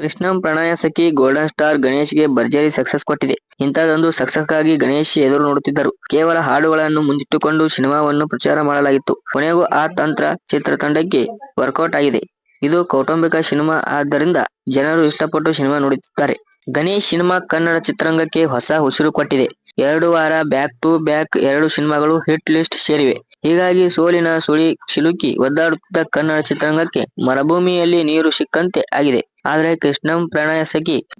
ಕೃಷ್ಣಂ ಪ್ರಣಯ ಸಖಿ golden star ಗಣೇಶ್ಗೆ ಭರ್ಜರಿ success ಕೊಟ್ಟಿದೆ. ಇಂಥದೊಂದು ಸಕ್ಸಸ್ಗಾಗಿ ಗಣೇಶ್ ಎದುರು ನೋಡುತ್ತಿದ್ದರು. ಕೇವಲ ಹಾಡುಗಳನ್ನು ಮುಂದಿಟ್ಟುಕೊಂಡು ಸಿನಿಮಾವನ್ನು ಪ್ರಚಾರ ಮಾಡಲಾಗಿತ್ತು. ಕೊನೆಗೂ ಆ ತಂತ್ರ ಚಿತ್ರತಂಡಕ್ಕೆ ವರ್ಕೌಟ್ ಆಗಿದೆ. ಇದು ಕೌಟುಂಬಿಕ ಸಿನಿಮಾ ಆದ್ದರಿಂದ ಜನರು ಇಷ್ಟಪಟ್ಟು ಸಿನಿಮಾ ನೋಡುತ್ತಿದ್ದಾರೆ. ಗಣೇಶ್ ಸಿನಿಮಾ ಕನ್ನಡ ಚಿತ್ರರಂಗಕ್ಕೆ ಹೊಸ ಉಸಿರು ಕೊಟ್ಟಿದೆ. ಎರಡು ವಾರ ಬ್ಯಾಕ್ ಟು ಬ್ಯಾಕ್ ಎರಡು ಸಿನಿಮಾಗಳು ಹಿಟ್ ಲಿಸ್ಟ್ ಸೇರಿವೆ. ಹೀಗಾಗಿ ಸೋಲಿನ ಸುಳಿ ಸಿಲುಕಿ ಒದ್ದಾಡುತ್ತಿದ್ದ ಕನ್ನಡ ಚಿತ್ರರಂಗಕ್ಕೆ ಮರುಭೂಮಿಯಲ್ಲಿ ನೀರು ಸಿಕ್ಕಂತೆ ಆಗಿದೆ. ಆದ್ರೆ ಕೃಷ್ಣಂ ಪ್ರಣಯ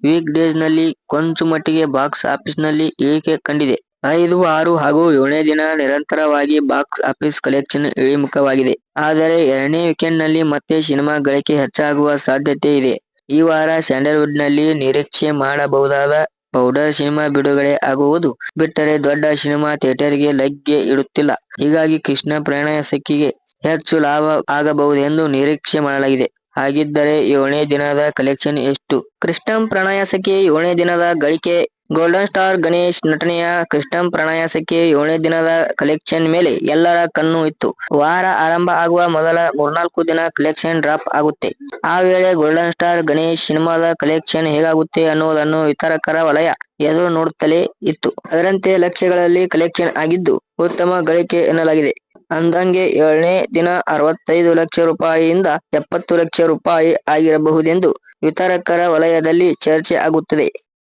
ವೀಕ್ ಡೇಸ್ನಲ್ಲಿ ಕೊಂಚ ಮಟ್ಟಿಗೆ ಬಾಕ್ಸ್ ಆಫೀಸ್ನಲ್ಲಿ ಇಳಿಕೆ ಕಂಡಿದೆ? ಐದು, ಆರು ಹಾಗೂ ಏಳನೇ ದಿನ ನಿರಂತರವಾಗಿ ಬಾಕ್ಸ್ ಆಫೀಸ್ ಕಲೆಕ್ಷನ್ ಇಳಿಮುಖವಾಗಿದೆ. ಆದರೆ ಎರಡನೇ ವೀಕೆಂಡ್ನಲ್ಲಿ ಮತ್ತೆ ಸಿನಿಮಾ ಗಳಿಕೆ ಹೆಚ್ಚಾಗುವ ಸಾಧ್ಯತೆ ಇದೆ. ಈ ವಾರ ಸ್ಯಾಂಡಲ್ವುಡ್ನಲ್ಲಿ ನಿರೀಕ್ಷೆ ಮಾಡಬಹುದಾದ ಪೌಡರ್ ಸಿನಿಮಾ ಬಿಡುಗಡೆ ಆಗುವುದು ಬಿಟ್ಟರೆ ದೊಡ್ಡ ಸಿನಿಮಾ ಥಿಯೇಟರ್ಗೆ ಲಗ್ಗೆ ಇಡುತ್ತಿಲ್ಲ. ಹೀಗಾಗಿ ಕೃಷ್ಣ ಪ್ರಣಯ ಸಖಿಗೆ ಹೆಚ್ಚು ಲಾಭ ಆಗಬಹುದೆಂದು ನಿರೀಕ್ಷೆ ಮಾಡಲಾಗಿದೆ. ಹಾಗಿದ್ದರೆ ಏಳನೇ ದಿನದ ಕಲೆಕ್ಷನ್ ಎಷ್ಟು? ಕೃಷ್ಣಂ ಪ್ರಣಯಾಸಕ್ಕೆ ಏಳನೇ ದಿನದ ಗಳಿಕೆ. ಗೋಲ್ಡನ್ ಸ್ಟಾರ್ ಗಣೇಶ್ ನಟನೆಯ ಕೃಷ್ಣಂ ಪ್ರಣಯಾಸಕ್ಕೆ ಏಳನೇ ದಿನದ ಕಲೆಕ್ಷನ್ ಮೇಲೆ ಎಲ್ಲರ ಕಣ್ಣು ಇತ್ತು. ವಾರ ಆರಂಭ ಆಗುವ ಮೊದಲ ಮೂರ್ನಾಲ್ಕು ದಿನ ಕಲೆಕ್ಷನ್ ಡ್ರಾಪ್ ಆಗುತ್ತೆ. ಆ ವೇಳೆ ಗೋಲ್ಡನ್ ಸ್ಟಾರ್ ಗಣೇಶ್ ಸಿನಿಮಾದ ಕಲೆಕ್ಷನ್ ಹೇಗಾಗುತ್ತೆ ಅನ್ನೋದನ್ನು ವಿತರಕರ ವಲಯ ಎದುರು ನೋಡುತ್ತಲೇ ಇತ್ತು. ಅದರಂತೆ ಲಕ್ಷಗಳಲ್ಲಿ ಕಲೆಕ್ಷನ್ ಆಗಿದ್ದು ಉತ್ತಮ ಗಳಿಕೆ ಎನ್ನಲಾಗಿದೆ. ಅಂದಂಗೆ ಏಳನೇ ದಿನ ಅರವತ್ತೈದು ಲಕ್ಷ ರೂಪಾಯಿಯಿಂದ ಎಪ್ಪತ್ತು ಲಕ್ಷ ರೂಪಾಯಿ ಆಗಿರಬಹುದೆಂದು ವಿತರಕರ ವಲಯದಲ್ಲಿ ಚರ್ಚೆ ಆಗುತ್ತದೆ.